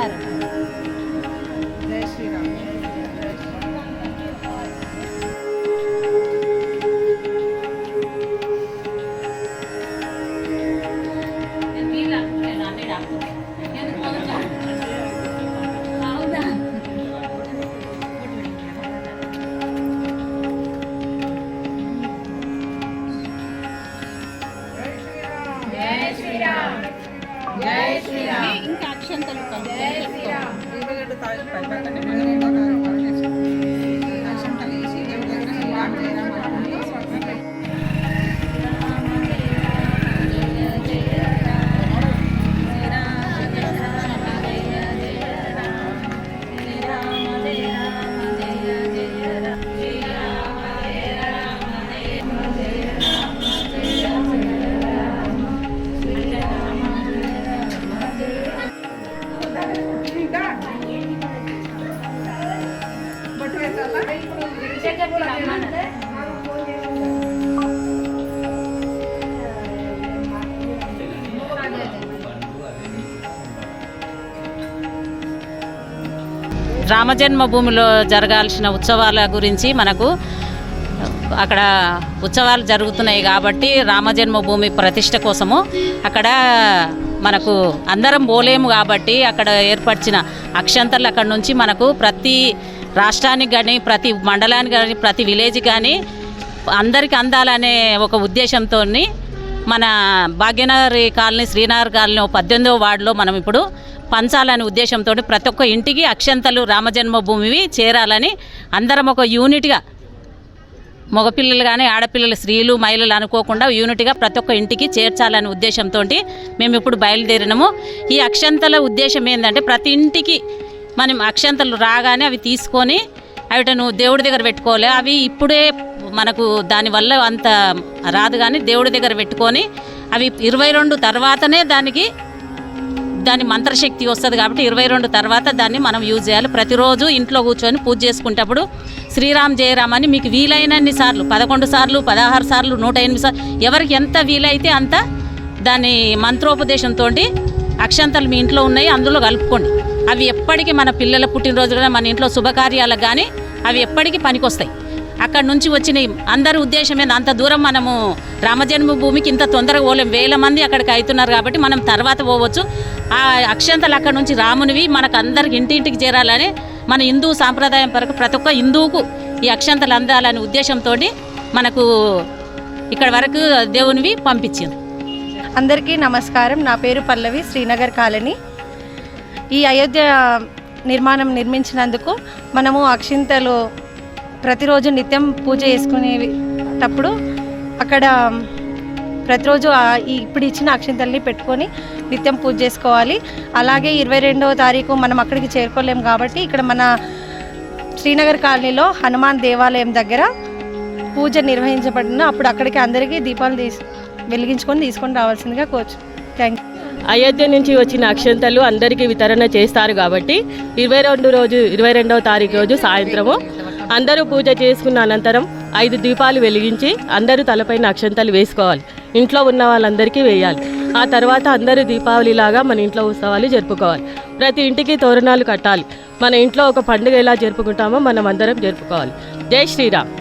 సరే జై శ్రీరామ్ జై శ్రీరామ్ జై శ్రీరామ్ కిషన్ తలుపు రామజన్మభూమిలో జరగాల్సిన ఉత్సవాల గురించి మనకు అక్కడ ఉత్సవాలు జరుగుతున్నాయి కాబట్టి రామజన్మభూమి ప్రతిష్ట కోసము అక్కడ మనకు అందరం పోలేము కాబట్టి అక్కడ ఏర్పరిచిన అక్షంతలు అక్కడ నుంచి మనకు ప్రతి రాష్ట్రానికి కానీ ప్రతి మండలానికి కానీ ప్రతి విలేజ్ కానీ అందరికి అందాలనే ఒక ఉద్దేశంతో మన భాగ్యనగరి కాలనీ శ్రీనగర్ కాలనీ పద్దెనిమిదవ వార్డులో మనం ఇప్పుడు పంచాలనే ఉద్దేశంతో ప్రతి ఒక్క ఇంటికి అక్షంతలు రామజన్మభూమివి చేరాలని అందరం ఒక యూనిట్గా మగపిల్లలు కానీ ఆడపిల్లలు స్త్రీలు మహిళలు అనుకోకుండా యూనిట్గా ప్రతి ఒక్క ఇంటికి చేర్చాలనే ఉద్దేశంతో మేము ఇప్పుడు బయలుదేరినాము. ఈ అక్షంతల ఉద్దేశం ఏంటంటే ప్రతి ఇంటికి మనం అక్షంతలు రాగానే అవి తీసుకొని అవిటను దేవుడి దగ్గర పెట్టుకోవాలి అవి ఇప్పుడే మనకు దానివల్ల అంత రాదు కానీ దేవుడి దగ్గర పెట్టుకొని అవి ఇరవై రెండు తర్వాతనే దానికి దాని మంత్రశక్తి వస్తుంది కాబట్టి ఇరవై రెండు తర్వాత దాన్ని మనం యూజ్ చేయాలి. ప్రతిరోజు ఇంట్లో కూర్చొని పూజ చేసుకునేటప్పుడు శ్రీరామ్ జయరామ్ అని మీకు వీలైనన్ని సార్లు పదకొండు సార్లు పదహారు సార్లు నూట ఎనిమిది సార్లు ఎవరికి ఎంత వీలైతే అంత దాని మంత్రోపదేశంతో అక్షంతలు మీ ఇంట్లో ఉన్నాయి అందులో కలుపుకోండి. అవి ఎప్పటికీ మన పిల్లల పుట్టినరోజు కానీ మన ఇంట్లో శుభకార్యాలకు కానీ అవి ఎప్పటికీ పనికొస్తాయి. అక్కడ నుంచి వచ్చిన అందరి ఉద్దేశం అంత దూరం మనము రామజన్మభూమికి ఇంత తొందరగా పోలేం. వేల మంది అక్కడికి అవుతున్నారు కాబట్టి మనం తర్వాత పోవచ్చు. ఆ అక్షంతలు అక్కడ నుంచి రామునివి మనకు అందరికి ఇంటింటికి చేరాలని మన హిందూ సాంప్రదాయం పరకు ప్రతి ఒక్క హిందువుకు ఈ అక్షంతలు అందాలనే ఉద్దేశంతో మనకు ఇక్కడ వరకు దేవునివి పంపించింది. అందరికీ నమస్కారం. నా పేరు పల్లవి శ్రీనగర్ కాలనీ. ఈ అయోధ్య నిర్మాణం నిర్మించినందుకు మనము అక్షింతలు ప్రతిరోజు నిత్యం పూజ చేసుకునేటప్పుడు అక్కడ ప్రతిరోజు ఇప్పుడు ఇచ్చిన అక్షింతల్ని పెట్టుకొని నిత్యం పూజ చేసుకోవాలి. అలాగే ఇరవై రెండవ తారీఖు మనం అక్కడికి చేరుకోలేము కాబట్టి ఇక్కడ మన శ్రీనగర్ కాలనీలో హనుమాన్ దేవాలయం దగ్గర పూజ నిర్వహించబడిన. అప్పుడు అక్కడికి అందరికీ దీపాలు తీసి వెలిగించుకొని తీసుకొని రావాల్సిందిగా కోచ్ థ్యాంక్ యూ అయోధ్య నుంచి వచ్చిన అక్షంతలు అందరికీ వితరణ చేస్తారు కాబట్టి ఇరవై రెండు రోజు ఇరవై రెండవ తారీఖు రోజు సాయంత్రము అందరూ పూజ చేసుకున్న అనంతరం ఐదు దీపాలు వెలిగించి అందరూ తలపైన అక్షంతలు వేసుకోవాలి. ఇంట్లో ఉన్న వాళ్ళందరికీ వేయాలి. ఆ తర్వాత అందరూ దీపావళిలాగా మన ఇంట్లో ఉత్సవాలు జరుపుకోవాలి. ప్రతి ఇంటికి తోరణాలు కట్టాలి. మన ఇంట్లో ఒక పండుగ ఎలా జరుపుకుంటామో మనం అందరం జరుపుకోవాలి. జై శ్రీరామ్.